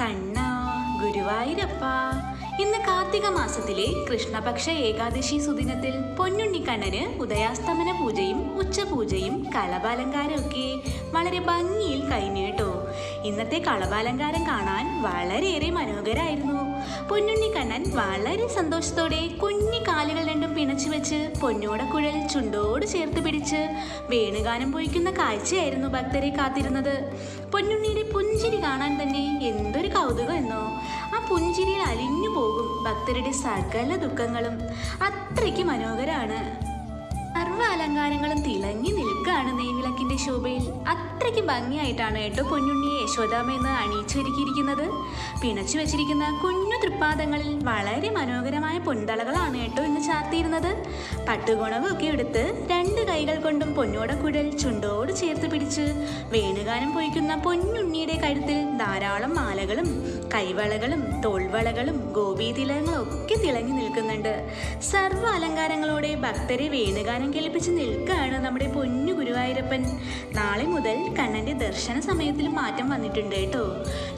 കണ്ണ ഗുരുവായൂരപ്പ. ഇന്ന് കാർത്തിക മാസത്തിലെ കൃഷ്ണപക്ഷ ഏകാദശി സുദിനത്തിൽ പൊന്നുണ്ണിക്കണ്ണന് ഉദയാസ്തമന പൂജയും ഉച്ചപൂജയും കളഭാലങ്കാരമൊക്കെ വളരെ ഭംഗിയിൽ കഴിഞ്ഞു കേട്ടോ. ഇന്നത്തെ കളഭാലങ്കാരം കാണാൻ വളരെയേറെ മനോഹരായിരുന്നു. പൊന്നുണ്ണിക്കണ്ണൻ വളരെ സന്തോഷത്തോടെ കുഞ്ഞി പൊന്നോടക്കുഴൽ ചുണ്ടോട് ചേർത്ത് പിടിച്ച് വേണുഗാനം പൊയ്ക്കുന്ന കാഴ്ചയായിരുന്നു ഭക്തരെ കാത്തിരുന്നത്. പൊന്നുണ്ണിയുടെ പുഞ്ചിരി കാണാൻ തന്നെ എന്തൊരു കൗതുകം എന്നോ ആ പുഞ്ചിരിയിൽ അലിഞ്ഞു പോകും ഭക്തരുടെ സകല ദുഃഖങ്ങളും. അത്രയ്ക്ക് സർവ അലങ്കാരങ്ങളും തിളങ്ങി നിൽക്കുകയാണ് നെയ്വിളക്കിന്റെ ശോഭയിൽ. അത്രയ്ക്ക് ഭംഗിയായിട്ടാണ് കേട്ടോ പൊന്നുണ്ണിയെ യശോദാമെന്ന് അണിയിച്ചൊരുക്കിയിരിക്കുന്നത്. പിണച്ചു വെച്ചിരിക്കുന്ന കുഞ്ഞു തൃപ്പാദങ്ങളിൽ വളരെ മനോഹരമായ പൊന്തളകളാണ് കേട്ടോ ഇന്ന് ചാർത്തിയിരുന്നത്. പട്ടുകുണവൊക്കെ എടുത്ത് രണ്ട് കൈകൾ കൊണ്ടും പൊന്നോടക്കുഴൽ ചുണ്ടോട് ചേർത്ത് പിടിച്ച് വേണുഗാനം പൊയ്ക്കുന്ന പൊന്നുണ്ണിയുടെ കഴുത്തിൽ ധാരാളം മാലകളും കൈവളകളും തോൾവളകളും ഗോപീതിലകങ്ങളും ഒക്കെ തിളങ്ങി നിൽക്കുന്നുണ്ട്. സർവ അലങ്കാരങ്ങളോടെ ഭക്തരെ വേണുഗാനം കേൾപ്പിച്ച് നിൽക്കുകയാണ് നമ്മുടെ പൊന്നു ഗുരുവായൂരപ്പൻ. നാളെ മുതൽ കണ്ണന്റെ ദർശന സമയത്തിൽ മാറ്റം വന്നിട്ടുണ്ട് കേട്ടോ.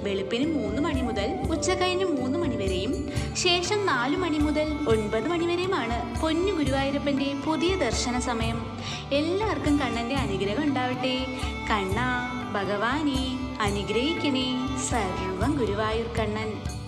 വെളുപ്പിന് മൂന്ന് മണി മുതൽ ഉച്ച കഴിഞ്ഞ് മൂന്ന് മണി വരെയും ശേഷം നാലു മണി മുതൽ ഒൻപത് മണി വരെയുമാണ് പൊന്നു ഗുരുവായൂരപ്പന്റെ പുതിയ ദർശന സമയം. എല്ലാവർക്കും കണ്ണന്റെ അനുഗ്രഹം ഉണ്ടാവട്ടെ. കണ്ണ ഭഗവാനെ അനുഗ്രഹിക്കണേ സർവം ഗുരുവായൂർ കണ്ണൻ.